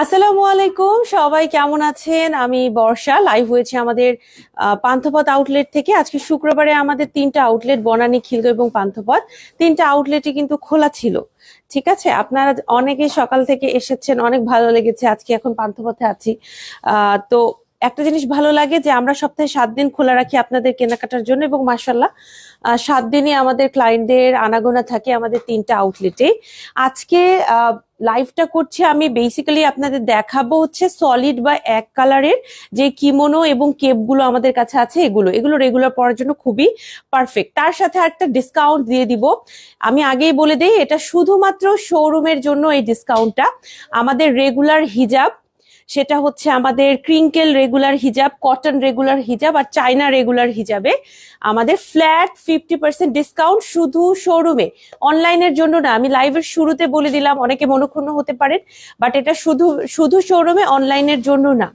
আসসালামু আলাইকুম সবাই কেমন আছেন? আমি বর্ষা লাইভ হয়েছে আমাদের পান্থপথ আউটলেট থেকে। আজকে শুক্রবারে আমাদের তিনটা আউটলেট বনানী খিলগ এবং পান্থপথ। তিনটা আউটলেটই কিন্তু খোলা ছিল। ঠিক আছে? আপনারা অনেকে সকাল থেকে এসেছেন অনেক ভালো লেগেছে। আজকে এখন পান্থপথে আছি। আহ, তো একটা জিনিস ভালো লাগে যে আমরা সপ্তাহে সাত দিন খোলা রাখি আপনাদের কেনাকাটার জন্য এবং মাসাল্লাহ সাত দিনই আমাদের ক্লায়েন্টদের আনাগোনা থাকে আমাদের তিনটা আউটলেটে আজকে লাইভটা করছি আমি বেসিক্যালি আপনাদের দেখাবো হচ্ছে সলিড বা এক কালারের যে কিমোনো এবং কেপগুলো আমাদের কাছে আছে এগুলো। এগুলো রেগুলার পরার জন্য খুবই পারফেক্ট তার সাথে একটা ডিসকাউন্ট দিয়ে দিব। আমি আগেই বলে দিই, এটা শুধুমাত্র শোরুমের জন্য এই ডিসকাউন্টটা আমাদের রেগুলার হিজাব সেটা হচ্ছে আমাদের ক্রিঙ্কেল রেগুলার হিজাব কটন রেগুলার হিজাব আর চাইনা রেগুলার হিজাবে আমাদের ফ্ল্যাট ফিফটি পার্সেন্ট ডিসকাউন্ট শুধু শোরুমে অনলাইনের জন্য না, আমি লাইভের শুরুতে বলে দিলাম, অনেকে মনক্ষুণ্ণ হতে পারেন বাট এটা শুধু শুধু শোরুমে অনলাইনের জন্য না।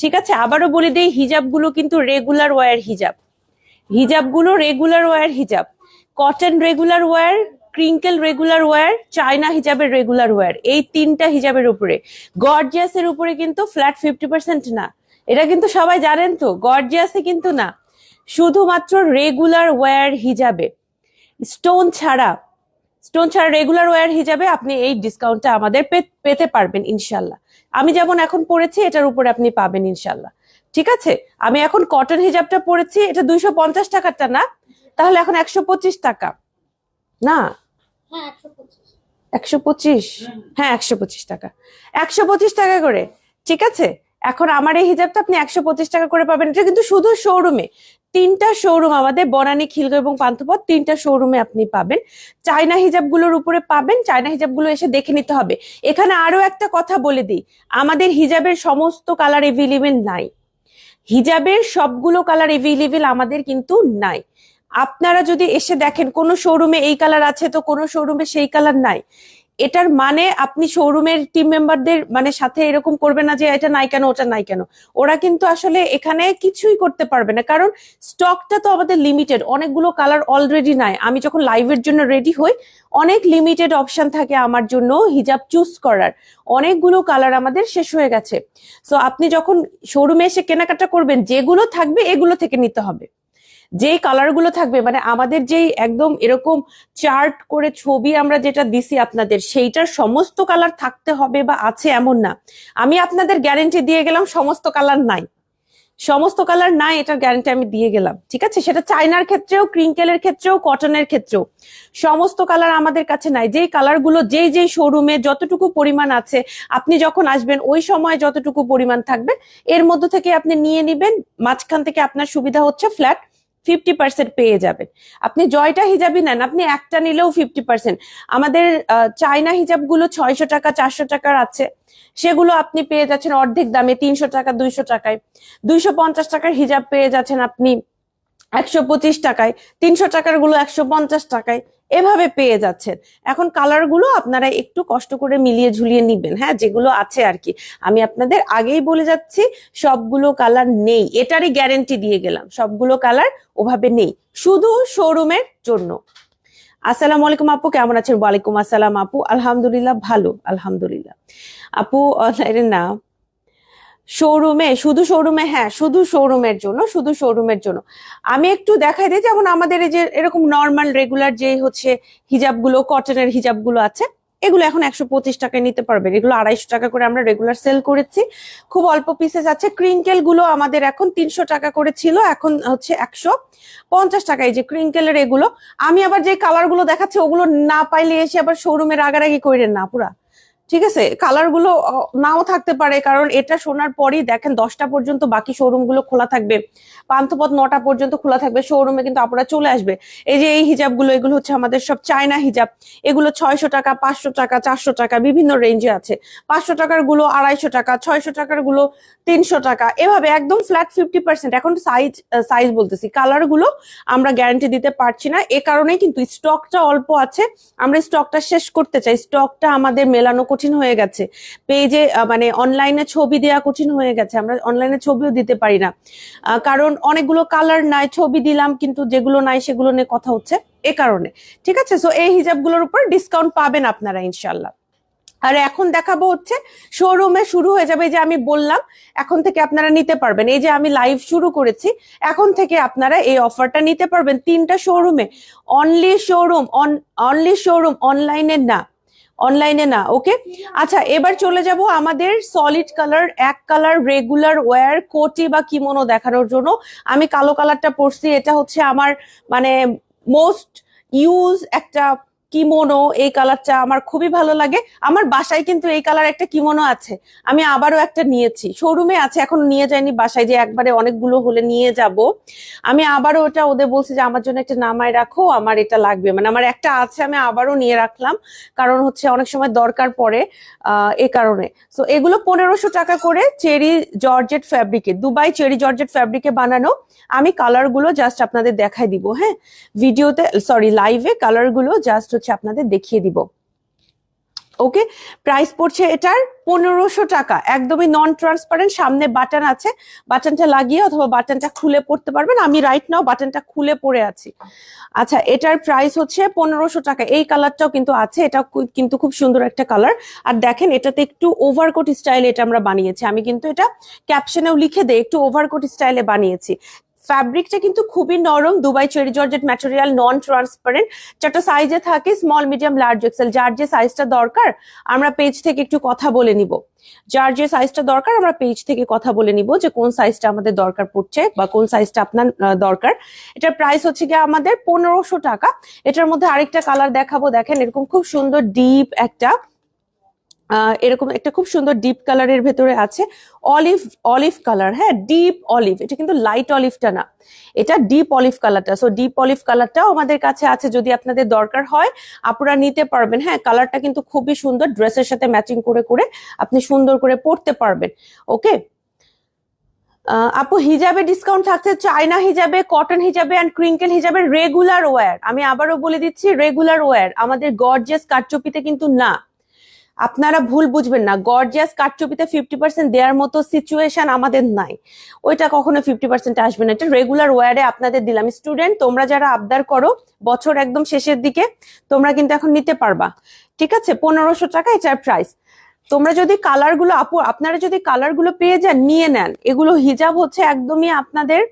ঠিক আছে, আবারও বলে দিই হিজাবগুলো কিন্তু রেগুলার ওয়্যার হিজাব হিজাবগুলো রেগুলার ওয়্যার হিজাব cotton regular wear crinkle regular wear China হিজাবের রেগুলার ওয়্যার এই তিনটা হিজাবের উপরে। গর্জিয়াসের উপরে কিন্তু ফ্ল্যাট ফিফটি পার্সেন্ট না। এটা কিন্তু সবাই জানেন তো গর্জিয়াসে কিন্তু না। শুধুমাত্র রেগুলার ওয়্যার হিজাবে স্টোন ছাড়া স্টোন ছাড়া রেগুলার ওয়্যার হিজাবে আপনি এই ডিসকাউন্টটা আমাদের পেতে পারবেন ইনশাল্লাহ। আমি যেমন এখন পড়েছি এটার উপরে আপনি পাবেন ইনশাল্লাহ। ঠিক আছে? আমি এখন কটন হিজাবটা পড়েছি এটা দুইশো পঞ্চাশ টাকারটা না। তাহলে এখন একশো পঁচিশ টাকা। না? হ্যাঁ একশো পঁচিশ। একশো পঁচিশ? হ্যাঁ একশো পঁচিশ টাকা। একশো পঁচিশ টাকা করে ঠিক আছে? এখন আমার এই হিজাবটা আপনি একশো পঁচিশ টাকা করে পাবেন। এটা কিন্তু শুধু শোরুমে তিনটা শোরুম আমাদের বনানী খিলগ এবং পান্থপথ তিনটা শোরুমে আপনি পাবেন। চায়না হিজাবগুলোর উপরে পাবেন। চায়না হিজাবগুলো এসে দেখে নিতে হবে। এখানে আরও একটা কথা বলে দিই। আমাদের হিজাবের সমস্ত কালার এভেলেবেল নাই। হিজাবের সবগুলো কালার এভেলেবেল আমাদের কিন্তু নাই। আপনারা যদি এসে দেখেন, কোন শোরুমে এই কালার আছে তো কোন শোরুমে সেই কালার নাই। এটার মানে আপনি শোরুমের টিম মেম্বারদের মানে সাথে এরকম করবে না যে এটা নাই কেন, ওটা নাই কেন। ওরা কিন্তু আসলে এখানে কিছুই করতে পারবে না। কারণ স্টকটা তো আমাদের লিমিটেড অনেকগুলো কালার অলরেডি নাই। আমি যখন লাইভের জন্য রেডি হই, অনেক লিমিটেড অপশন থাকে আমার জন্য হিজাব চুজ করার। অনেকগুলো কালার আমাদের শেষ হয়ে গেছে। সো আপনি যখন শোরুমে এসে কেনাকাটা করবেন, যেগুলো থাকবে এগুলো থেকে নিতে হবে। যেই কালারগুলো থাকবে মানে আমাদের যেই একদম এরকম চার্ট করে ছবি আমরা যেটা দিছি আপনাদের, সেইটার সমস্ত কালার থাকতে হবে বা আছে এমন না। আমি আপনাদের গ্যারেন্টি দিয়ে গেলাম সমস্ত কালার নাই। সমস্ত কালার নাই, এটার গ্যারান্টি আমি দিয়ে গেলাম, ঠিক আছে? সেটা চাইনার ক্ষেত্রেও ক্রিঙ্কেলের ক্ষেত্রেও কটনের ক্ষেত্রেও। সমস্ত কালার আমাদের কাছে নাই। যেই কালারগুলো যেই যেই শোরুমে যতটুকু পরিমাণ আছে, আপনি যখন আসবেন, ওই সময় যতটুকু পরিমাণ থাকবে, এর মধ্য থেকে আপনি নিয়ে নিবেন, মাঝখান থেকে আপনার সুবিধা হচ্ছে ফ্ল্যাট ফিফটি পার্সেন্ট পেয়ে যাবেন। আপনি জয়টা হিজাবই নেন, আপনি একটা নিলেও ফিফটি পার্সেন্ট আমাদের চায়না হিজাবগুলো ছয়শো টাকা, চারশো টাকার আছে। সেগুলো আপনি পেয়ে যাচ্ছেন অর্ধেক দামে, তিনশো টাকা, দুইশো টাকায়। দুইশো পঞ্চাশ টাকার হিজাব পেয়ে যাচ্ছেন আপনি। একশো পঁচিশ টাকায়, তিনশো টাকারগুলো একশো পঞ্চাশ টাকায় এভাবে পেয়ে যাচ্ছেন। এখন কালারগুলো আপনারা একটু কষ্ট করে মিলিয়ে ঝুলিয়ে নিবেন। হ্যাঁ যেগুলো আছে আর কি। আমি আপনাদের আগেই বলে যাচ্ছি, সবগুলো কালার নেই। এটারই গ্যারেন্টি দিয়ে গেলাম, সবগুলো কালার ওভাবে নেই। শুধু শোরুমের জন্য। আসসালামু আলাইকুম আপু, কেমন আছেন? ওয়ালাইকুম আসসালাম আপু। আলহামদুলিল্লাহ, ভালো, আলহামদুলিল্লাহ। আপু না শোরুমে শুধু শোরুমে হ্যাঁ শুধু শোরুমের জন্য, শুধু শোরুমের জন্য। আমি একটু দেখাই দিই, যেমন আমাদের এই যে এরকম নর্মাল রেগুলার যে হচ্ছে হিজাবগুলো কটনের হিজাবগুলো আছে, এগুলো এখন একশো পঁচিশ টাকায় নিতে পারবেন। এগুলো আড়াইশো টাকা করে আমরা রেগুলার সেল করেছি। খুব অল্প পিসেস আছে। ক্রিঙ্কেলগুলো আমাদের এখন তিনশো টাকা করে ছিল, এখন হচ্ছে একশো পঞ্চাশ টাকা। এই যে ক্রিঙ্কেলের এগুলো, আমি আবার যে কালারগুলো দেখাচ্ছি, ওগুলো না পাইলে এসে আবার শোরুমে রাগারাগি করেন না, পুরা। ঠিক আছে? কালারগুলো নাও থাকতে পারে, কারণ এটা শোনার পরই দেখেন দশটা পর্যন্ত বাকি শোরুমগুলো খোলা থাকবে। পান্থপথ নটা পর্যন্ত খোলা থাকবে শোরুমে কিন্তু আপনারা চলে আসবে। এই যে এই হিজাবগুলো, এগুলো হচ্ছে আমাদের সব চায়না হিজাব এগুলো ছয়শো টাকা, পাঁচশো টাকা, চারশো টাকা, বিভিন্ন রেঞ্জে আছে। পাঁচশো টাকারগুলো আড়াইশো টাকা, ছয়শো টাকারগুলো তিনশো টাকা। এভাবে একদম ফ্ল্যাট ফিফটি পার্সেন্ট এখন সাইজ সাইজ বলতেছি। কালারগুলো আমরা গ্যারান্টি দিতে পারছি না। এ কারণেই কিন্তু স্টকটা অল্প আছে। আমরা স্টকটা শেষ করতে চাই। স্টকটা আমাদের মেলানো কঠিন হয়ে গেছে। পেজে মানে অনলাইনে ছবি দেওয়া কঠিন হয়ে গেছে। আমরা অনলাইনে ছবিও দিতে পারি না। কারণ অনেকগুলো কালার নাই, ছবি দিলাম কিন্তু যেগুলো নাই সেগুলো নিয়ে কথা হচ্ছে এ কারণে। ঠিক আছে? সো এই হিজাবগুলোর উপর ডিসকাউন্ট পাবেন আপনারা ইনশাল্লাহ আর এখন দেখাবো হচ্ছে শোরুমে শুরু হয়ে যাবে যে আমি বললাম, এখন থেকে আপনারা নিতে পারবেন। এই যে আমি লাইভ শুরু করেছি, এখন থেকে আপনারা এই অফারটা নিতে পারবেন তিনটা শোরুমে অনলি শোরুম অনলি শোরুম অনলাইনে না। অনলাইনে না ওকে আচ্ছা এবার চলে যাব আমাদের সলিড কালার এক কালার রেগুলার ওয়ার কোটি বা কিমোনো দেখানোর জন্য। আমি কালো কালারটা পরছি, এটা হচ্ছে আমার মানে মোস্ট ইউজ একটা কিমোনো এই কালারটা আমার খুবই ভালো লাগে। আমার বাসায় কিন্তু এই কালার একটা কিমোনো আছে। আমি আবারও একটা নিয়েছি। শোরুমে আছে, এখন নিয়ে যাইনি বাসায় যে একবারে অনেকগুলো হলে নিয়ে যাব। আমি আবারও ওটা ওদের বলছি যে, আমার জন্য একটা নামায় রাখো, আমার এটা লাগবে। মানে আমার একটা আছে, আমি আবারও নিয়ে রাখলাম। কারণ হচ্ছে অনেক সময় দরকার পড়ে এই কারণে। সো এগুলো পনেরোশো টাকা করে চেরি জর্জেট ফ্যাব্রিকে দুবাই চেরি জর্জেট ফ্যাব্রিকে বানানো। আমি কালারগুলো জাস্ট আপনাদের দেখাই দিব হ্যাঁ? ভিডিওতে সরি লাইভে কালারগুলো জাস্ট হচ্ছে আপনাদের দেখিয়ে দিব। ওকে? প্রাইস পড়ছে এটার পনেরোশো টাকা। একদমই নন ট্রান্সপারেন্ট সামনে বাটন আছে। বাটনটা লাগিয়ে অথবা বাটনটা খুলে পড়তে পারবেন। আমি রাইট নাও বাটনটা খুলে পড়ে আছি। আচ্ছা এটার প্রাইস হচ্ছে পনেরোশো টাকা। এই কালারটাও কিন্তু আছে। এটা কিন্তু খুব সুন্দর একটা কালার আর দেখেন, এটাতে একটু ওভারকোট স্টাইলে এটা আমরা বানিয়েছি। আমি কিন্তু এটা ক্যাপশনেও লিখে দেই, একটু ওভারকোট স্টাইলে বানিয়েছি। ফ্যাব্রিকটা কিন্তু খুবই নরম Dubai cherry georgette material non transparent চারটা সাইজে থাকে স্মল মিডিয়াম লার্জ এক্সেল যার যে সাইজটা দরকার, আমরা পেজ থেকে একটু কথা বলে নিব। যার যে সাইজটা দরকার, আমরা পেজ থেকে কথা বলে নিব যে কোন সাইজটা আমাদের দরকার পড়ছে বা কোন সাইজটা আপনার দরকার। এটার প্রাইস হচ্ছে গিয়ে আমাদের পনেরোশো টাকা। এটার মধ্যে আরেকটা কালার দেখাবো। দেখেন এরকম খুব সুন্দর ডিপ একটা এরকম একটা খুব সুন্দর ডিপ কালারের ভেতরে আছে। অলিভ অলিভ কালার হ্যাঁ ডিপ অলিভ এটা কিন্তু লাইট অলিভটা না। এটা ডিপ অলিভ কালারটা সো ডিপ অলিভ কালারটাও আমাদের কাছে আছে, যদি আপনাদের দরকার হয় আপনারা নিতে পারবেন। হ্যাঁ কালারটা কিন্তু খুবই সুন্দর ড্রেসের সাথে ম্যাচিং করে করে আপনি সুন্দর করে পরতে পারবেন। ওকে আপু, হিজাবে ডিসকাউন্ট থাকছে চায়না হিজাবে কটন হিজাবে অ্যান্ড ক্রিঙ্কেল হিজাবে রেগুলার ওয়্যার আমি আবারও বলে দিচ্ছি রেগুলার ওয়্যার আমাদের গর্জেস কাটচুপিতে কিন্তু না। আপনারা ভুল বুঝবেন না। গর্জিয়াস কাটচুপিতে ফিফটি পার্সেন্ট দেওয়ার মতো সিচুয়েশন আমাদের নাই। ওইটা কখনো ফিফটি পার্সেন্ট আসবে না। এটা রেগুলার ওয়ারে আপনাদের দিলাম। স্টুডেন্ট তোমরা যারা আবদার করো, বছর একদম শেষের দিকে, তোমরা কিন্তু এখন নিতে পারবা। ঠিক আছে? পনেরোশো টাকা এটার প্রাইস তোমরা যদি কালারগুলো আপু, আপনারা যদি কালারগুলো পেয়ে যান, নিয়ে নেন। এগুলো হিজাব হচ্ছে একদমই আপনাদের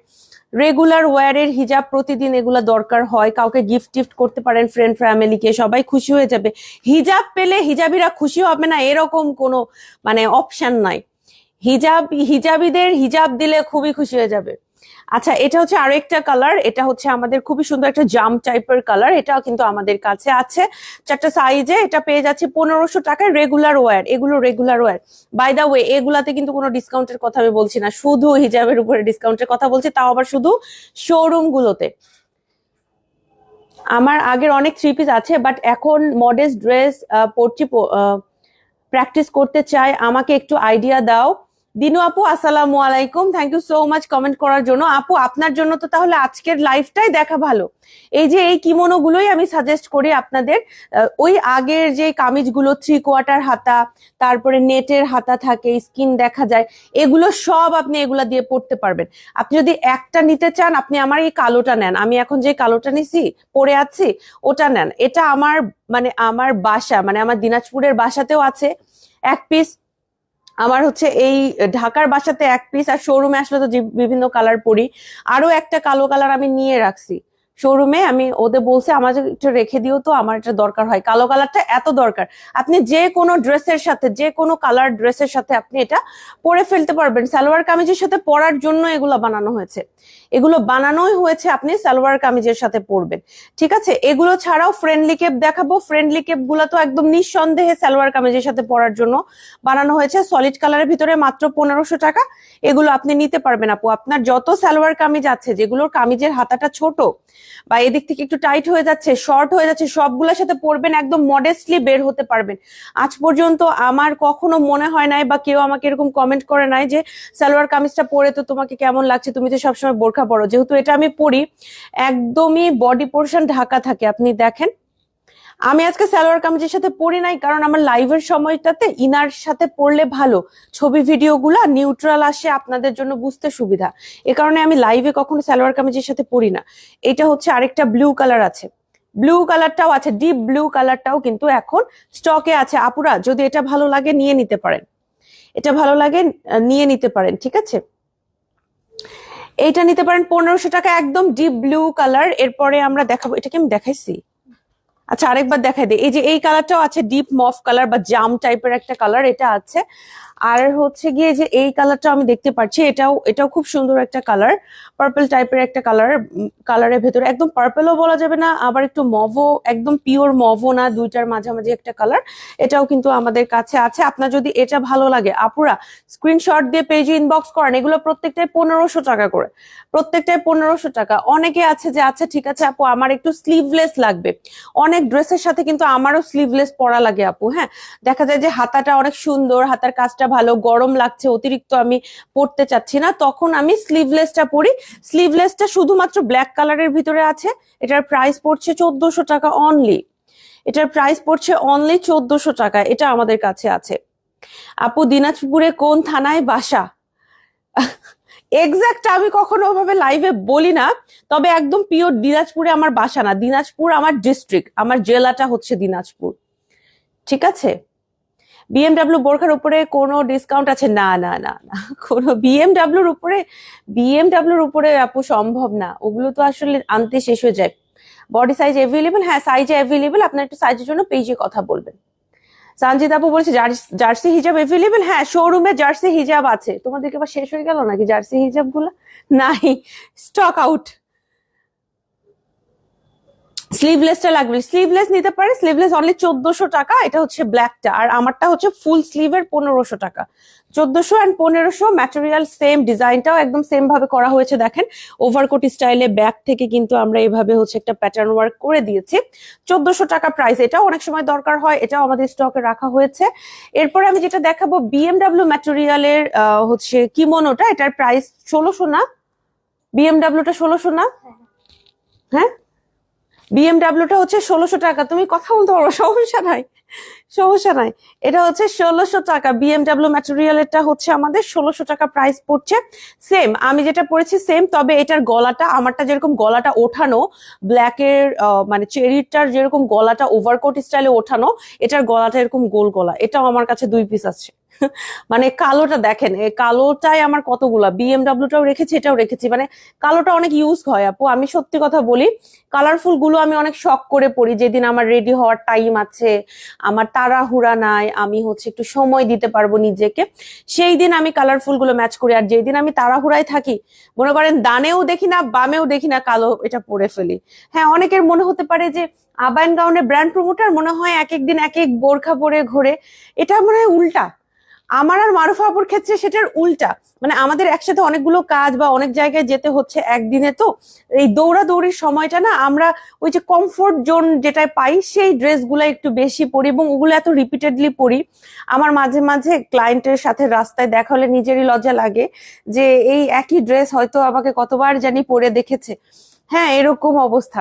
রেগুলার ওয়ারের হিজাব প্রতিদিন এগুলা দরকার হয়। কাউকে গিফট টিফট করতে পারেন ফ্রেন্ড ফ্যামিলিকে সবাই খুশি হয়ে যাবে। হিজাব পেলে হিজাবিরা খুশি হবে না, এরকম কোনো মানে অপশন নাই। হিজাব, হিজাবিদের হিজাব দিলে খুবই খুশি হয়ে যাবে। আচ্ছা এটা হচ্ছে আরেকটা কালার এটা হচ্ছে আমাদের খুবই সুন্দর একটা জাম টাইপের কালার এটাও কিন্তু আমাদের কাছে আছে। চারটা সাইজে এটা পেয়ে যাচ্ছে পনেরোশো টাকায় রেগুলার ওয়্যার এগুলো regular wear by the way এগুলাতে কিন্তু কোনো ডিসকাউন্টের কথা আমি বলছি না, শুধু হিজাবের উপরে ডিসকাউন্টের কথা বলছি, তাও আবার শুধু শোরুম গুলোতে। আমার আগের অনেক থ্রি পিস আছে বাট এখন মডেস্ট ড্রেস পরছি প্র্যাকটিস করতে চাই, আমাকে একটু আইডিয়া দাও। দিনু আপু, আসসালামু আলাইকুম। Thank you so much comment করার জন্য। আপু, আপনার জন্য তো তাহলে আজকের লাইফটাই দেখা ভালো। এই যে এই কিমোনো গুলোই আমি সাজেস্ট করি আপনাদের। ওই আগের যে কামিজগুলো থ্রি কোয়ার্টার হাতা, তারপরে নেটের হাতা থাকে স্কিন দেখা যায়, এগুলো সব আপনি এগুলা দিয়ে পড়তে পারবেন। আপনি যদি একটা নিতে চান, আপনি আমার এই কালোটা নেন। আমি এখন যে কালোটা নিছি, পরে আছি, ওটা নেন। এটা আমার মানে আমার বাসা মানে আমার দিনাজপুরের বাসাতেও আছে। এক পিস আমার হচ্ছে এই ঢাকার বাসাতে এক পিস আর শোরুমে আসলে তো বিভিন্ন কালার পরি, আরও একটা কালো কালার আমি নিয়ে রাখছি। শোরুমে আমি ওদের বলছি, আমার একটু রেখে দিও তো, আমার এটা দরকার হয়। কালো কালারটা এত দরকার। আপনি যে কোনো ড্রেসের সাথে, যে কোনো কালার ড্রেসের সাথে আপনি এটা পরে ফেলতে পারবেন। সালোয়ার কামিজের সাথে পরার জন্য এগুলো বানানো হয়েছে। এগুলো বানানোই হয়েছে, আপনি সালোয়ার কামিজের সাথে পরবেন। ঠিক আছে? এগুলো ছাড়াও ফ্রেন্ডলি কেপ দেখাবো। ফ্রেন্ডলি কেপগুলো তো একদম নিঃসন্দেহে সালোয়ার কামিজের সাথে পরার জন্য বানানো হয়েছে। সলিড কালারের ভিতরে মাত্র পনেরোশো টাকা। এগুলো আপনি নিতে পারবেন আপু। আপনার যত সালোয়ার কামিজ আছে, যেগুলোর কামিজের হাতাটা ছোট বা এদিক থেকে একটু টাইট হয়ে যাচ্ছে শর্ট হয়ে যাচ্ছে, সবগুলোর সাথে পরবেন একদম মডেস্টলি বের হতে পারবেন। আজ পর্যন্ত আমার কখনো মনে হয় নাই বা কেউ আমাকে এরকম কমেন্ট করে নাই যে, সালোয়ার কামিজটা পরে তো তোমাকে কেমন লাগছে? তুমি তো সবসময় বোরখা পরো। যেহেতু এটা আমি পরি, একদমই বডি পোর্শন ঢাকা থাকে। আপনি দেখেন আমি আজকে সালোয়ার কামিজের সাথে পরি নাই, কারণ আমার লাইভের সময়টাতে ইনার সাথে পড়লে ভালো। ছবি ভিডিও গুলা নিউট্রাল আসে, আপনাদের জন্য বুঝতে সুবিধা। এ কারণে আমি লাইভে কখনো সালোয়ার কামিজের সাথে পরি না। এটা হচ্ছে আরেকটা ব্লু কালার আছে। ব্লু কালারটাও আছে ডিপ ব্লু কালারটাও কিন্তু এখন স্টকে আছে। আপুরা, যদি এটা ভালো লাগে, নিয়ে নিতে পারেন। এটা ভালো লাগে, নিয়ে নিতে পারেন, ঠিক আছে? এইটা নিতে পারেন পনেরোশো টাকা, একদম ডিপ ব্লু কালার এরপরে আমরা দেখাবো এটাকে আমি দেখাইছি? আচ্ছা আরেকবার দেখাই দিই এই যে এই কালারটাও আছে ডিপ মফ কালার বা জাম টাইপের একটা কালার এটা আছে। আর হচ্ছে গিয়ে যে এই কালারটা আমি দেখতে পাচ্ছি এটাও এটাও খুব সুন্দর একটা কালার পার্পল টাইপের একটা কালার কালারের ভেতরে একদম পার্পলও বলা যাবে না, আবার একটু মভো একদম পিওর মভো না, দুইটার মাঝামাঝি একটা কালার এটাও কিন্তু আমাদের কাছে আছে। আপনার যদি এটা ভালো লাগে, আপুরা স্ক্রিনশট দিয়ে পেজে ইনবক্স করেন, এগুলো প্রত্যেকটাই পনেরোশো টাকা করে প্রত্যেকটাই পনেরোশো টাকা। অনেকে আছে যে আচ্ছা ঠিক আছে আপু, আমার একটু স্লিভলেস লাগবে। অনেক ড্রেসের সাথে কিন্তু আমারও স্লিভলেস পরা লাগে আপু হ্যাঁ? দেখা যায় যে হাতাটা অনেক সুন্দর, হাতার কাজটা ভালো, গরম লাগছে, অতিরিক্ত আমি পরতে চাচ্ছি না। তখন আমি স্লিভলেসটা পরি। স্লিভলেসটা শুধুমাত্র ব্ল্যাক কালারের ভিতরে আছে। এটার প্রাইস পড়ছে চোদ্দশো টাকা অনলি এটার প্রাইস পড়ছে অনলি চোদ্দশো টাকা। এটা আমাদের কাছে আছে। আপু, দিনাজপুরে কোন থানায় বাসা? এক্সাক্ট আমি কখনো ওভাবে লাইভে বলি না। তবে একদম পিওর দিনাজপুরে আমার বাসা না। দিনাজপুর আমার ডিস্ট্রিক্ট আমার জেলাটা হচ্ছে দিনাজপুর। ঠিক আছে? বিএমডাব্লিউ বোরখার উপরে কোনো ডিসকাউন্ট আছে? না না না না। কোনো বিএমডাব্লিউর উপরে বিএমডাব্লিউর উপরে আপু সম্ভব না। ওগুলো তো আসলে আনতে শেষ হয়ে যায়। বডি সাইজ অ্যাভেলেবেল হ্যাঁ সাইজে অ্যাভেলেবেল আপনার একটু সাইজের জন্য পেজে কথা বলবেন। সঞ্জিত আপু বলছে, জার্স- হিজাব অ্যাভেলেবেল হ্যাঁ শোরুমে জার্সি হিজাব আছে। তোমাদেরকে আবার শেষ হয়ে গেল নাকি জার্সি হিজাবগুলো নাই। স্টক আউট স্লিভলেসটা লাগবে। স্লিভলেস নিতে পারে স্লিভলেস অনলি চোদ্দশো টাকা এটা হচ্ছে ব্ল্যাকটা আর আমারটা হচ্ছে ফুল স্লিভের পনেরোশো টাকা। চোদ্দশো অ্যান্ড পনেরোশো ম্যাটেরিয়াল সেম ডিজাইনটাও একদম সেম ভাবে করা হয়েছে দেখেন। ওভারকোট স্টাইলে ব্যাক থেকে কিন্তু আমরা এভাবে হচ্ছে একটা প্যাটার্ন ওয়ার্ক করে দিয়েছি। চোদ্দশো টাকা প্রাইস এটাও অনেক সময় দরকার হয় এটাও আমাদের স্টকে রাখা হয়েছে। এরপরে আমি যেটা দেখাবো বিএমডাব্লিউ ম্যাটেরিয়ালের হচ্ছে কিমোনোটা এটার প্রাইস ষোলোশো না? বিএমডাব্লিউটা ষোলোশো না? হ্যাঁ? বিএমডাব্লিউটা হচ্ছে ষোলোশো টাকা। তুমি কথা বলতে পারো, সমস্যা নাই। সমস্যা নাই। এটা হচ্ছে ষোলোশো টাকা। বিএমডাব্লিউ ম্যাটেরিয়ালেরটা হচ্ছে আমাদের ষোলোশো টাকা প্রাইস পড়ছে। সেম আমি যেটা পড়েছি সেম তবে এটার গলাটা, আমারটা যেরকম গলাটা ওঠানো ব্ল্যাকের মানে চেরিটার যেরকম গলাটা ওভারকোট স্টাইলে ওঠানো, এটার গলাটা এরকম গোল গলা। এটাও আমার কাছে দুই পিস আছে মানে কালোটা দেখেন, এই কালোটাই আমার কতগুলা? বিএমডাব্লিউটাও রেখেছি, এটাও রেখেছি। মানে কালোটা অনেক ইউজ হয় আপু। আমি সত্যি কথা বলি কালারফুলগুলো আমি অনেক শখ করে পড়ি যেদিন আমার রেডি হওয়ার টাইম আছে, আমার তাড়াহুড়া নাই, আমি হচ্ছে একটু সময় দিতে পারব নিজেকে সেই দিন আমি কালারফুলগুলো ম্যাচ করি। আর যেদিন আমি তাড়াহুড়ায় থাকি, মনে করেন দানেও দেখি না, বামেও দেখি না, কালো এটা পরে ফেলি। হ্যাঁ অনেকের মনে হতে পারে যে আবায়ন গাউনের ব্র্যান্ড প্রমোটার মনে হয় এক এক দিন এক এক বোরখা পরে ঘোরে। এটা মনে হয় উল্টা। আমার আর মারুফা আপুর ক্ষেত্রে সেটার উল্টা। মানে আমাদের একসাথে অনেকগুলো কাজ বা অনেক জায়গায় যেতে হচ্ছে একদিনে তো। এই দৌড়াদৌড়ির সময়টা না, আমরা ওই যে কমফোর্ট জোন যেটায় পাই, সেই ড্রেসগুলো একটু বেশি পরি এবং ওগুলো এত রিপিটেডলি পরি। আমার মাঝে মাঝে ক্লায়েন্টের সাথে রাস্তায় দেখা হলে নিজেরই লজ্জা লাগে যে এই একই ড্রেস হয়তো আমাকে কতবার জানি পরে দেখেছে। হ্যাঁ এরকম অবস্থা।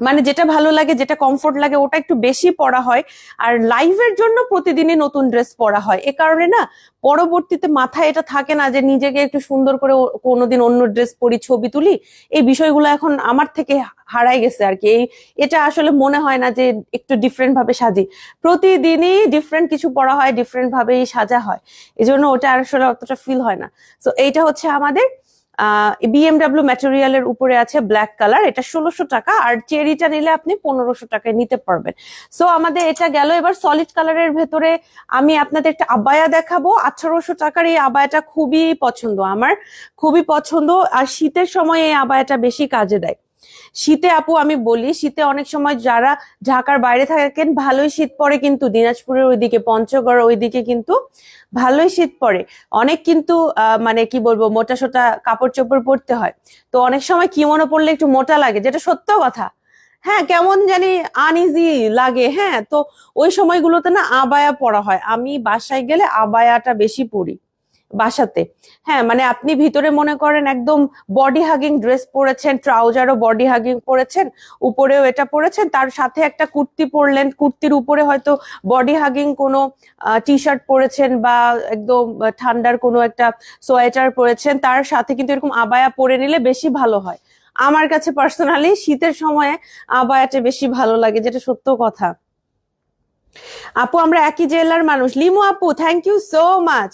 মানে যেটা ভালো লাগে, যেটা কমফোর্ট লাগে, ওটা একটু বেশি পরা হয়। আর লাইভের জন্য প্রতিদিনই নতুন ড্রেস পরা হয়। এ কারণে না, পরবর্তীতে মাথায় এটা থাকে না যে নিজেকে একটু সুন্দর করে কোনোদিন অন্য ড্রেস পরি, ছবি তুলি। এই বিষয়গুলো এখন আমার থেকে হারাই গেছে আর কি। এই, এটা আসলে মনে হয় না যে একটু ডিফারেন্ট ভাবে সাজি। প্রতিদিনই ডিফারেন্ট কিছু পরা হয় ডিফারেন্ট ভাবেই সাজা হয়। এই জন্য ওটা আসলে অতটা ফিল হয় না। তো এইটা হচ্ছে আমাদের বিএমডাব্লিউ ম্যাটেরিয়ালের উপরে আছে ব্ল্যাক কালার এটা ষোলোশো টাকা। আর চেরিটা নিলে আপনি পনেরোশো টাকায় নিতে পারবেন। সো আমাদের এটা গেল। এবার সলিড কালারের ভেতরে আমি আপনাদের একটা আবায়া দেখাবো। আঠারোশো টাকার এই আবায়াটা খুবই পছন্দ আমার। খুবই পছন্দ। আর শীতের সময় এই আবায়াটা বেশি কাজে দেয়। শীতে আপু, আমি বলি, শীতে অনেক সময় যারা ঢাকার বাইরে থাকেন, ভালোই শীত পড়ে কিন্তু, দিনাজপুরের ওইদিকে, পঞ্চগড় ওইদিকে কিন্তু ভালোই শীত পড়ে। অনেক কিন্তু মানে কি বলব, মোটা সোটা কাপড় চোপড় পরতে হয়। তো অনেক সময় কিমোনো পরলে একটু মোটা লাগে, যেটা সত্য কথা। হ্যাঁ কেমন জানি আনইজি লাগে হ্যাঁ তো ওই সময়গুলোতে না আবায়া পরা হয়। আমি বাসায় গেলে আবায়াটা বেশি পরি। বাসাতে। হ্যাঁ মানে আপনি ভিতরে মনে করেন একদম বডি হাগিং ড্রেস পরেছেন ট্রাউজারও বডি হাগিং পরেছেন, উপরেও এটা পরেছেন, তার সাথে একটা কুর্তি পরলেন, কুর্তির উপরে হয়তো বডি হাগিং কোনো টি শার্ট পরেছেন বা একদম ঠান্ডার কোনো একটা সোয়েটার পরেছেন, তার সাথে কিন্তু এরকম আবায়া পরে নিলে বেশি ভালো হয়। আমার কাছে পার্সোনালি শীতের সময়ে আবায়াটা বেশি ভালো লাগে, যেটা সত্য কথা। আপু, আমরা একই জেলার মানুষ। লিমু আপু thank you so much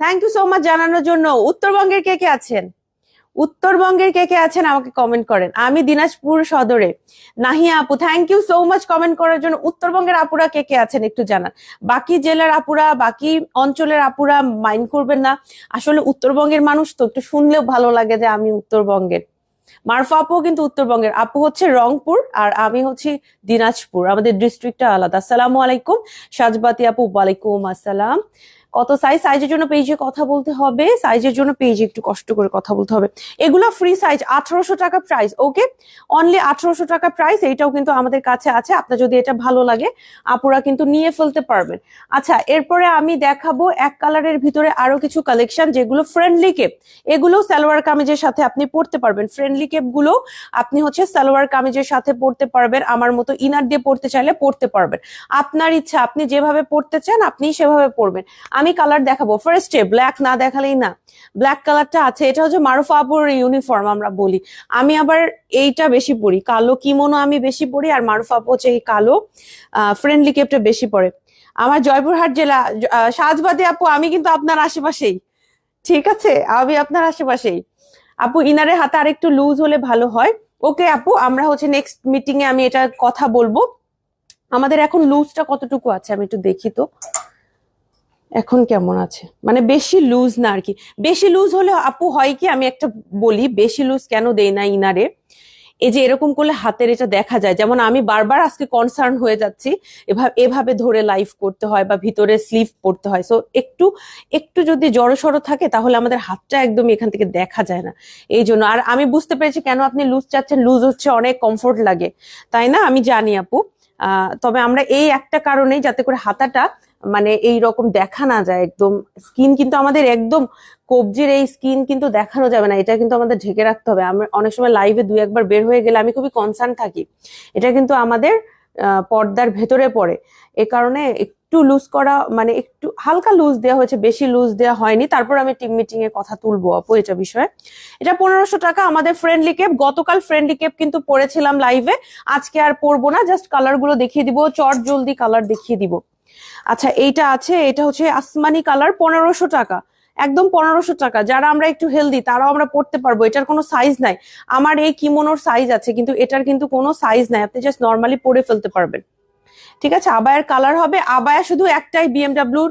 thank you so much জানানোর জন্য। উত্তরবঙ্গের কে কে আছেন? উত্তরবঙ্গের কে কে আছেন আমাকে কমেন্ট করেন। আমি দিনাজপুর সদরে। নাহিয়া আপু thank you so much comment করার জন্য। উত্তরবঙ্গের আপুরা কে কে আছেন একটু জানান। বাকি জেলার আপুরা, বাকি অঞ্চলের আপুরা মাইন্ড করবেন না। আসলে উত্তরবঙ্গের মানুষ তো, একটু শুনলেও ভালো লাগে যে আমি উত্তরবঙ্গের। মারফা আপু কিন্তু উত্তরবঙ্গের। আপু হচ্ছে রংপুর আর আমি হচ্ছি দিনাজপুর। আমাদের ডিস্ট্রিক্টটা আলাদা। আসসালামু আলাইকুম। সাজবাতি আপু, ওয়ালাইকুম আসসালাম। কত সাইজ সাইজের জন্য পেজে কথা বলতে হবে সাইজের জন্য পেজে একটু কষ্ট করে কথা বলতে হবে। এগুলো ফ্রি সাইজ আঠারোশো টাকা প্রাইস ওকে অনলি আঠারোশো টাকা প্রাইস এইটাও কিন্তু আমাদের কাছে আছে। আপনার যদি এটা ভালো লাগে, আপুরা কিন্তু নিয়ে ফেলতে পারবেন। আচ্ছা এরপরে আমি দেখাবো এক কালারের ভিতরে আরও কিছু কালেকশন যেগুলো ফ্রেন্ডলি কেপ এগুলো সালোয়ার কামিজের সাথে আপনি পড়তে পারবেন। ফ্রেন্ডলি কেপগুলো আপনি হচ্ছে সালোয়ার কামিজের সাথে পড়তে পারবেন। আমার মতো ইনার দিয়ে পড়তে চাইলে পড়তে পারবেন। আপনার ইচ্ছা, আপনি যেভাবে পড়তে চান আপনি সেভাবে পড়বেন আমি কালার দেখাবো। ফার্স্টে ব্ল্যাক না দেখালেই না। ব্ল্যাক কালারটা আছে, এটা হচ্ছে মারুফা আপুর ইউনিফর্ম আমরা বলি। আমি আবার এইটা বেশি পড়ি কালো কিমোনো আমি বেশি পড়ি আর মারুফা আপু হচ্ছে এই কালো ফ্রেন্ডলি কেপটা বেশি পড়ে আমার জয়পুরহাট জেলা সাজবাদী আপু, আমি কিন্তু আপনার আশেপাশেই। ঠিক আছে? আমি আপনার আশেপাশেই। আপু, ইনারের হাতে আরেকটু লুজ হলে ভালো হয়। ওকে আপু, আমরা হচ্ছে নেক্সট মিটিং এ আমি এটা কথা বলব। আমাদের এখন লুজটা কতটুকু আছে? আমি একটু দেখি তো। এখন কেমন আছে? মানে বেশি লুজ না আর কি। বেশি লুজ হলে আপু হয় কি, আমি একটা বলি, বেশি লুজ কেন দেই না ইনারে? এই যে এরকম করলে হাতের এটা দেখা যায়। যেমন আমি বারবার আজকে কনসার্ন হয়ে যাচ্ছি এভাবে ধরে লাইভ করতে হয় বা ভিতরে স্লিভ পড়তে হয়। সো একটু একটু যদি জড়ো সড়ো থাকে, তাহলে আমাদের হাতটা একদম এখান থেকে দেখা যায় না। এই জন্য, আর আমি বুঝতে পেরেছি কেন আপনি লুজ চাচ্ছেন। লুজ হচ্ছে অনেক কমফোর্ট লাগে। তাই না? আমি জানি আপু। তবে আমরা এই একটা কারণেই যাতে করে হাতাটা মানে এই রকম দেখা না যায় একদম। স্কিন কিন্তু আমাদের একদম কবজির এই স্কিন কিন্তু দেখানো যাবে না, এটা কিন্তু আমাদের ঢেকে রাখতে হবে। আমরা অনেক সময় লাইভে দুই একবার বের হয়ে গেলে আমি খুবই কনসার্ন থাকি। এটা কিন্তু আমাদের পর্দার ভেতরে পড়ে। এ কারণে একটু লুজ করা মানে একটু হালকা লুজ দেওয়া হয়েছে, বেশি লুজ দেওয়া হয়নি। তারপর আমি টিম মিটিং এ কথা তুলবো আপু এটা বিষয়ে। এটা পনেরোশো টাকা আমাদের ফ্রেন্ডলি কেপ গতকাল ফ্রেন্ডলি কেপ কিন্তু পড়েছিলাম লাইভে আজকে আর পরবো না জাস্ট কালারগুলো দেখিয়ে দিব। চট জলদি কালার দেখিয়ে দিব। আচ্ছা এইটা আছে, এটা হচ্ছে আসমানি কালার, পনেরোশো টাকা। একদম পনেরোশো টাকা। যারা আমরা একটু হেলদি তারাও আমরা পড়তে পারব। এটার কোনো সাইজ নাই। আমার এই কিমোনোর সাইজ আছে, কিন্তু এটার কিন্তু কোনো সাইজ নাই। আপনি জাস্ট নর্মালি পরে ফেলতে পারবেন। ঠিক আছে? আবায়ার কালার হবে। আবায়া শুধু একটাই বিএমডাব্লিউর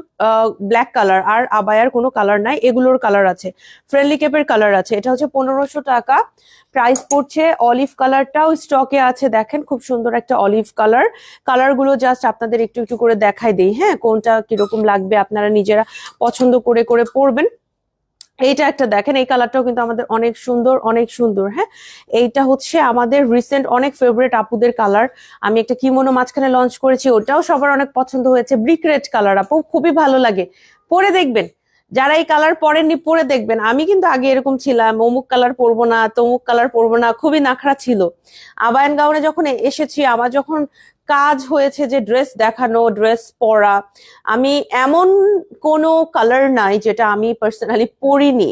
ব্ল্যাক কালার আর আবায়ার কোনো কালার নাই। এগুলোর কালার আছে। ফ্রেন্ডলি কেপের কালার আছে। এটা হচ্ছে পনেরোশো টাকা। প্রাইস পড়ছে অলিভ কালারটাও স্টকে আছে। দেখেন, খুব সুন্দর একটা অলিভ কালার কালারগুলো জাস্ট আপনাদের একটু একটু করে দেখাই দিই হ্যাঁ? কোনটা কীরকম লাগবে আপনারা নিজেরা পছন্দ করে করে পরবেন। এইটা একটা দেখেন, এই কালারটাও কিন্তু আমাদের অনেক সুন্দর অনেক সুন্দর হ্যাঁ? এইটা হচ্ছে আমাদের রিসেন্ট অনেক ফেভারিট আপুদের কালার আমি একটা কিমোনো মাঝখানে লঞ্চ করেছি, ওটাও সবার অনেক পছন্দ হয়েছে। ব্রিক রেড কালার আপু, খুবই ভালো লাগে। পরে দেখবেন। যারা এই কালার পরেননি, পরে দেখবেন। আমি কিন্তু আগে এরকম ছিলাম, অমুক কালার পরবো না, তমুক কালার পরবো না, খুবই নাখরা ছিল। আবায়ন গাউনে যখন এসেছি আমার যখন কাজ হয়েছে যে ড্রেস দেখানো ড্রেস পরা। আমি এমন কোনো কালার নাই যেটা আমি পার্সোনালি পরিনি।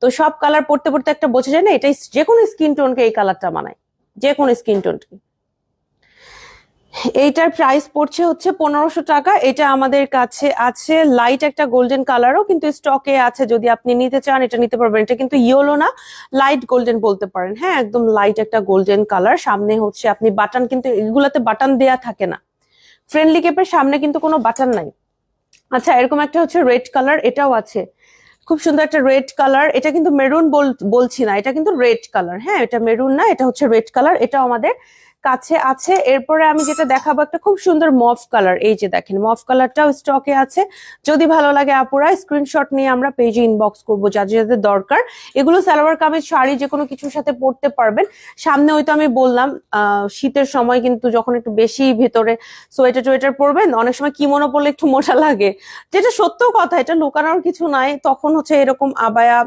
তো সব কালার পড়তে পড়তে একটা বোঝা যায় না, এটাই যে কোনো স্কিন টোনকে এই কালারটা মানায়। যে কোনো স্কিন টোনকে এইটার প্রাইস পড়ছে হচ্ছে পনেরোশো টাকা। এটা আমাদের কাছে আছে। লাইট একটা গোল্ডেন কালারও কিন্তু স্টকে আছে। যদি আপনি নিতে চান, এটা নিতে পারবেন। এটা কিন্তু ইয়েলো না লাইট গোল্ডেন বলতে পারেন। হ্যাঁ একদম লাইট একটা গোল্ডেন কালার সামনে হচ্ছে আপনি বাটন কিন্তু এগুলাতে বাটন দেয়া থাকে না। ফ্রেন্ডলি কেপের সামনে কিন্তু কোনো বাটন নাই। আচ্ছা এরকম একটা হচ্ছে রেড কালার এটাও আছে। খুব সুন্দর একটা রেড কালার এটা কিন্তু মেরুন বলছি না, এটা কিন্তু রেড কালার হ্যাঁ এটা মেরুন না, এটা হচ্ছে রেড কালার এটাও আমাদের কাছে আছে। এরপরে আমি যেটা দেখাবো একটা খুব সুন্দর মফ কালার। এই যে দেখেন, মফ কালারটাও স্টকে আছে। যদি ভালো লাগে আপুরা স্ক্রিনশট নিয়ে আমরা পেজে ইনবক্স করব, যাদের যাদের দরকার। এগুলো সালোয়ার কামিজ, শাড়ি, যে কোনো কিছুর সাথে পরতে পারবেন। সামনে ওই তো আমি বললাম শীতের সময় কিন্তু যখন একটু বেশি ভিতরে সোয়েটার টোয়েটার পরবেন, অনেক সময় কিমোনো পরলে একটু মোটা লাগে। যেটা সত্য কথা, এটা লুকানোর কিছু নাই। তখন হচ্ছে এরকম আবায়া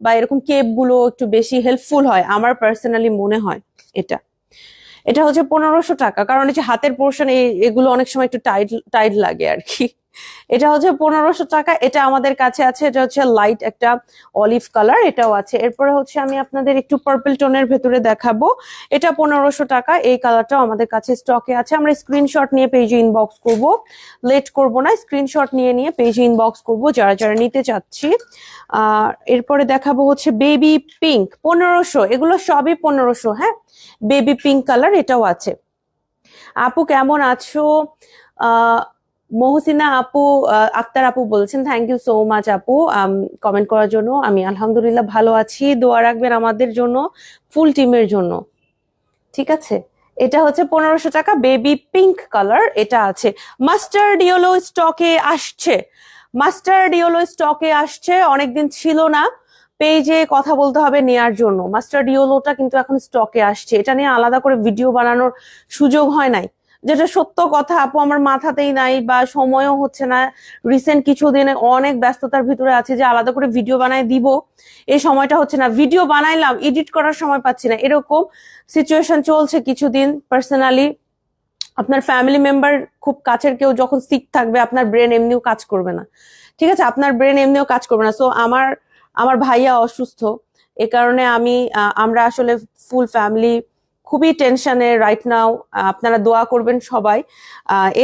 বা এরকম কেপগুলো একটু বেশি হেল্পফুল হয়, আমার পার্সোনালি মনে হয় এটা। এটা হচ্ছে পনেরোশো টাকা। কারণ হচ্ছে হাতের পোর্শন এগুলো অনেক সময় একটু টাইট টাইট লাগে আর কি। এটা হচ্ছে পনেরোশো টাকা, এটা আমাদের কাছে আছে, এটা হচ্ছে লাইট একটা অলিভ কালার এটাও আছে। এরপরে হচ্ছে আমি আপনাদের একটু পার্পল টোনের ভেতরে দেখাবো। এটা পনেরোশো টাকা, এই কালারটাও আমাদের কাছে স্টকে আছে। আমরা স্ক্রিনশট নিয়ে পেজে ইনবক্স করব। লেট করব না স্ক্রিনশট নিয়ে নিয়ে পেজে ইনবক্স করব, যারা যারা নিতে চাচ্ছি। এরপরে দেখাবো হচ্ছে বেবি পিঙ্ক পনেরোশো, এগুলো সবই পনেরোশো হ্যাঁ? বেবি পিঙ্ক কালার এটাও আছে। আপু কেমন আছো? আহ মহসিনা আপু আক্তার আপু বলছেন থ্যাংক ইউ সো মাচ আপু। কমেন্ট করার জন্য আমি আলহামদুলিল্লাহ ভালো আছি। দোয়া রাখবেন আমাদের জন্য ফুল টিমের জন্য। ঠিক আছে? এটা হচ্ছে পনেরোশো টাকা বেবি পিঙ্ক কালার এটা আছে। মাস্টার্ড ইয়েলো স্টকে আসছে। মাস্টার্ড ইয়েলো স্টকে আসছে, অনেকদিন ছিল না। পেজে কথা বলতে হবে নেয়ার জন্য। মাস্টার্ড ইয়েলোটা কিন্তু এখন স্টকে আসছে। এটা নিয়ে আলাদা করে ভিডিও বানানোর সুযোগ হয় নাই। যেটা সত্য কথা, আপু, আমার মাথাতেই নাই বা সময়ও হচ্ছে না। রিসেন্ট কিছুদিনে অনেক ব্যস্ততার ভিতরে আছে যে আলাদা করে ভিডিও বানায় দিব। এই সময়টা হচ্ছে না। ভিডিও বানাইলাম এডিট করার সময় পাচ্ছি না। এরকম সিচুয়েশন চলছে কিছুদিন পার্সোনালি আপনার ফ্যামিলি মেম্বার খুব কাছের কেউ যখন সিক থাকবে, আপনার ব্রেন এমনিও কাজ করবে না। ঠিক আছে? আপনার ব্রেন এমনিও কাজ করবে না। সো আমার আমার ভাইয়া অসুস্থ। এ কারণে আমি আমরা আসলে ফুল ফ্যামিলি খুবই টেনশনে রাইট নাও আপনারা দোয়া করবেন সবাই।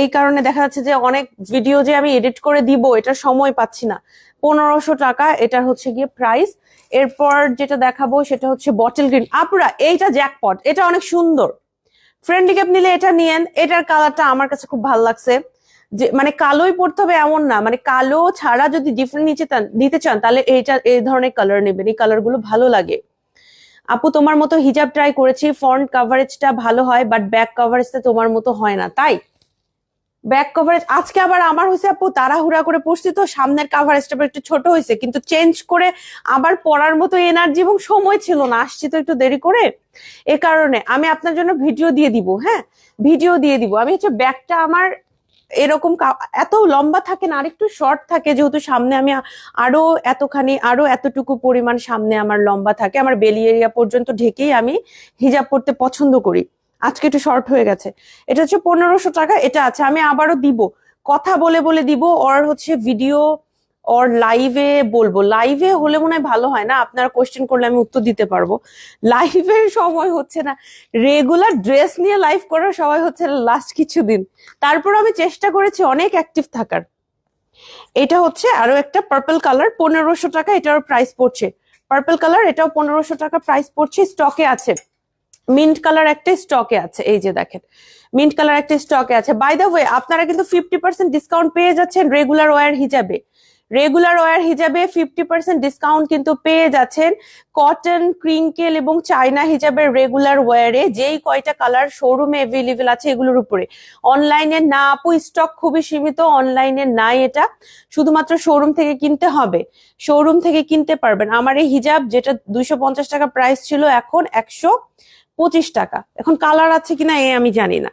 এই কারণে দেখা যাচ্ছে যে অনেক ভিডিও যে আমি এডিট করে দিব এটার সময় পাচ্ছি না। পনেরোশো টাকা, এটা হচ্ছে গিয়ে প্রাইস এরপর যেটা দেখাবো, সেটা হচ্ছে বটল গ্রিন আপুরা, এইটা জ্যাকপট এটা অনেক সুন্দর। ফ্রেন্ডলি ক্যাপ নিলে এটা নিয়েন, এটার কালারটা আমার কাছে খুব ভালো লাগছে। যে মানে কালোই পড়তে হবে এমন না মানে কালো ছাড়া যদি ডিফারেন্ট নিচে দিতে চান, তাহলে এইটা, এই ধরনের কালার নেবেন, এই কালার ভালো লাগে। আপু, তোমার মতো হিজাব ট্রাই করেছি ফ্রন্ট কভারেজটা ভালো হয় বাট ব্যাক কভারেজটা তোমার মতো হয় না। তাই? ব্যাক কভারেজ আজকে আবার আমার হয়েছে আপু, তাড়াহুড়া করে পড়ছি তো, সামনের কভারেজটা একটু ছোট হয়েছে, কিন্তু চেঞ্জ করে আবার পড়ার মতো এনার্জি এবং সময় ছিল না। আসছি তো একটু দেরি করে। এ কারণে আমি আপনার জন্য ভিডিও দিয়ে দিব হ্যাঁ? ভিডিও দিয়ে দিব। আমি হচ্ছে ব্যাগটা আমার এরকম এত লম্বা থাকে না, আরেকটু শর্ট থাকে, যেহেতু সামনে আমি আরও এতখানি, আরও এতটুকু পরিমাণ সামনে আমার লম্বা থাকে। আমার বেলি এরিয়া পর্যন্ত ঢেকেই আমি হিজাব পরতে পছন্দ করি। আজকে একটু শর্ট হয়ে গেছে। এটা হচ্ছে পনেরোশো টাকা, এটা আছে, আমি আবারও দিব। কথা বলে বলে দিব ওর হচ্ছে ভিডিও ওর লাইভে বলব। লাইভে হলে মনে হয় ভালো হয় না? আপনারা কোশ্চেন করলে আমি উত্তর দিতে পারব। লাইভের সময় হচ্ছে না। রেগুলার ড্রেস নিয়ে লাইভ করার সময় হচ্ছে লাস্ট কিছুদিন। তারপর আমি চেষ্টা করেছি অনেক অ্যাক্টিভ থাকার। এটা হচ্ছে আরও একটা পার্পল কালার পনেরোশো টাকা এটার প্রাইস পড়ছে। পার্পল কালার এটাও পনেরোশো টাকা প্রাইস পড়ছে স্টকে আছে। মিন্ট কালার একটা স্টকে আছে। এই যে দেখেন মিন্ট কালার একটা স্টকে আছে। বাই দ্য ওয়ে আপনারা কিন্তু ফিফটি পার্সেন্ট ডিসকাউন্ট পেয়ে যাচ্ছেন রেগুলার ওয়ার হিজাবে। রেগুলার ওয়ার হিজাবে ফিফটি পার্সেন্ট ডিসকাউন্ট কিন্তু পেয়ে যাচ্ছেন কটন ক্রিঙ্কেল এবং চায়না হিজাবের রেগুলার ওয়ারে যেই কয়টা কালার শোরুমে অ্যাভেলেবেল আছে এগুলোর উপরে। অনলাইনে না, আপু স্টক খুবই সীমিত অনলাইনে নাই এটা। শুধুমাত্র শোরুম থেকে কিনতে হবে। শোরুম থেকে কিনতে পারবেন। আমার এই হিজাব যেটা দুইশো পঞ্চাশ টাকা প্রাইস ছিল, এখন একশো পঁচিশ টাকা। এখন কালার আছে কিনা, এ আমি জানি না।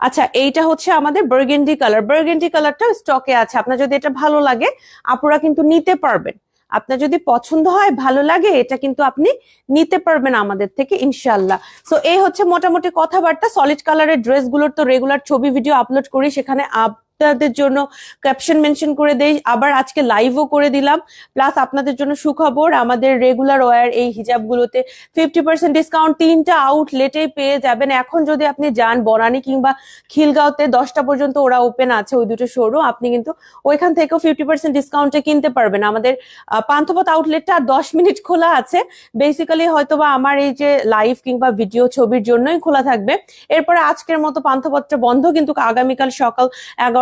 আচ্ছা এইটা হচ্ছে আমাদের বার্গেন্ডি কালার বার্গেন্ডি কালারটা স্টকে আছে। আপনার যদি এটা ভালো লাগে, আপুরা কিন্তু নিতে পারবেন। আপনার যদি পছন্দ হয়, ভালো লাগে, এটা কিন্তু আপনি নিতে পারবেন আমাদের থেকে ইনশাল্লাহ সো এই হচ্ছে মোটামুটি কথাবার্তা। সলিড কালারের ড্রেসগুলোর তো রেগুলার ছবি ভিডিও আপলোড করি, সেখানে আপনাদের জন্য ক্যাপশন মেনশন করে দেই। আবার আজকে লাইভও করে দিলাম। প্লাস আপনাদের জন্য সুখবর, আমাদের রেগুলার ওয়ার এই হিজাবগুলোতে ফিফটি পার্সেন্ট ডিসকাউন্ট তিনটা আউটলেটেই পেয়ে যাবেন। এখন যদি আপনি যান বনানী কিংবা খিলগাঁওতে, দশটা পর্যন্ত ওরা ওপেন আছে ওই দুটো শোরুম আপনি কিন্তু ওইখান থেকেও ফিফটি পার্সেন্ট ডিসকাউন্টে কিনতে পারবেন। আমাদের পান্থপথ আউটলেটটা দশ মিনিট খোলা আছে। বেসিক্যালি হয়তোবা আমার এই যে লাইভ কিংবা ভিডিও ছবির জন্যই খোলা থাকবে। এরপরে আজকের মতো পান্থপথটা বন্ধ, কিন্তু আগামীকাল সকাল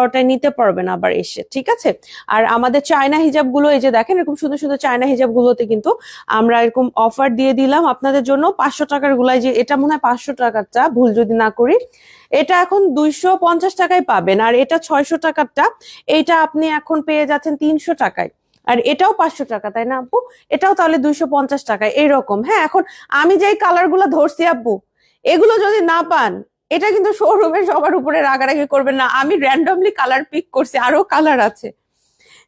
এগারোটায় নিতে পারবেন আবার এসে, ঠিক আছে? আর আমাদের চায়না হিজাবগুলো এই যে দেখেন, এরকম সুন্দর সুন্দর চায়না হিজাব গুলোতে কিন্তু আমরা এরকম অফার দিয়ে দিলাম আপনাদের জন্য পাঁচশো টাকার গুলাই যে, এটা মনে হয় পাঁচশো টাকারটা, ভুল যদি না করি। এটা এখন দুইশো পঞ্চাশ টাকায় পাবেন, আর এটা ছয়শো টাকারটা, এইটা আপনি এখন পেয়ে যাচ্ছেন তিনশো টাকায়। আর এটাও পাঁচশো টাকা, তাই না আপু? এটাও তাহলে দুইশো পঞ্চাশ টাকায়, এরকম। হ্যাঁ এখন আমি যেই কালারগুলো ধরছি আপু, এগুলো যদি না পান এটা কিন্তু শোরুমে সবার উপরে রাগারাগি করবেন না। আমি র্যান্ডমলি কালার পিক করছি, আরও কালার আছে।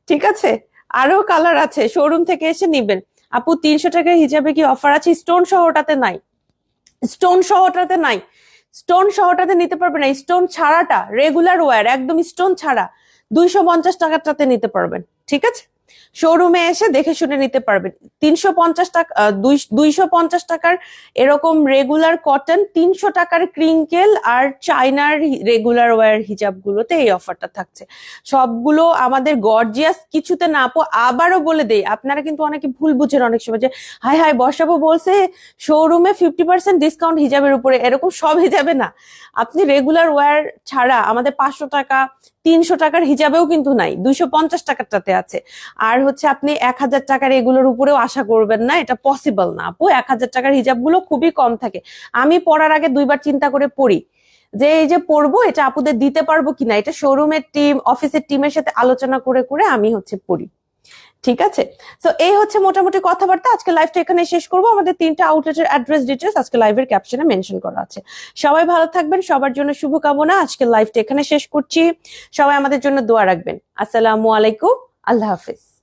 ঠিক আছে? আরও কালার আছে। শোরুম থেকে এসে নিবেন। আপু, তিনশো টাকার হিসাবে কি অফার আছে? স্টোন সহটাতে নাই। স্টোন সহটাতে নাই। স্টোন সহটাতে নিতে পারবেন না। স্টোন ছাড়াটা রেগুলার ওয়্যার একদম স্টোন ছাড়া। দুইশো পঞ্চাশ টাকারটাতে নিতে পারবেন। ঠিক আছে? শোরুমে এসে দেখে শুনে নিতে পারবেন। তিনশো পঞ্চাশ টাকা দুইশো পঞ্চাশ টাকার এরকম রেগুলার কটন তিনশো টাকার ক্রিঙ্কেল আর চাইনার রেগুলার ওয়ার হিজাব গুলোতে এই অফারটা থাকছে। সবগুলো আমাদের গর্জিয়াস কিছুতে না আপু আবারও বলে দেই, আপনারা কিন্তু অনেকে ভুল বুঝেন অনেক সময় যে হাই হাই বর্ষাবু বলছে শোরুমে ফিফটি পার্সেন্ট ডিসকাউন্ট হিজাবের উপরে। এরকম সব হিজাবে না। আপনি রেগুলার ওয়ার ছাড়া আমাদের পাঁচশো টাকা তিনশো টাকার হিজাবেও কিন্তু নাই, দুইশো পঞ্চাশ টাকারটাতে আছে। আর হচ্ছে আপনি এক হাজার টাকার এগুলোর উপরেও আশা করবেন না, এটা পসিবল না। আপু, এক হাজার টাকার হিজাবগুলো খুবই কম থাকে। আমি পড়ার আগে দুইবার চিন্তা করে পড়ি যে এই যে পড়ব, এটা আপুদের দিতে পারব কিনা? এটা শোরুমের টিম অফিসের টিমের সাথে আলোচনা করে করে আমি হচ্ছে পড়ি। ঠিক আছে? সো এই হচ্ছে মোটামুটি কথাবার্তা। আজকে লাইভটা এখানে শেষ করব। আমাদের তিনটা আউটলেটের অ্যাড্রেস ডিটেলস আজকে লাইভের ক্যাপশনে মেনশন করা আছে। সবাই ভালো থাকবেন, সবার জন্য শুভকামনা। আজকে লাইভটা এখানে শেষ করছি। সবাই আমাদের জন্য দোয়া রাখবেন। আসসালামু আলাইকুম। আল্লাহ হাফিজ।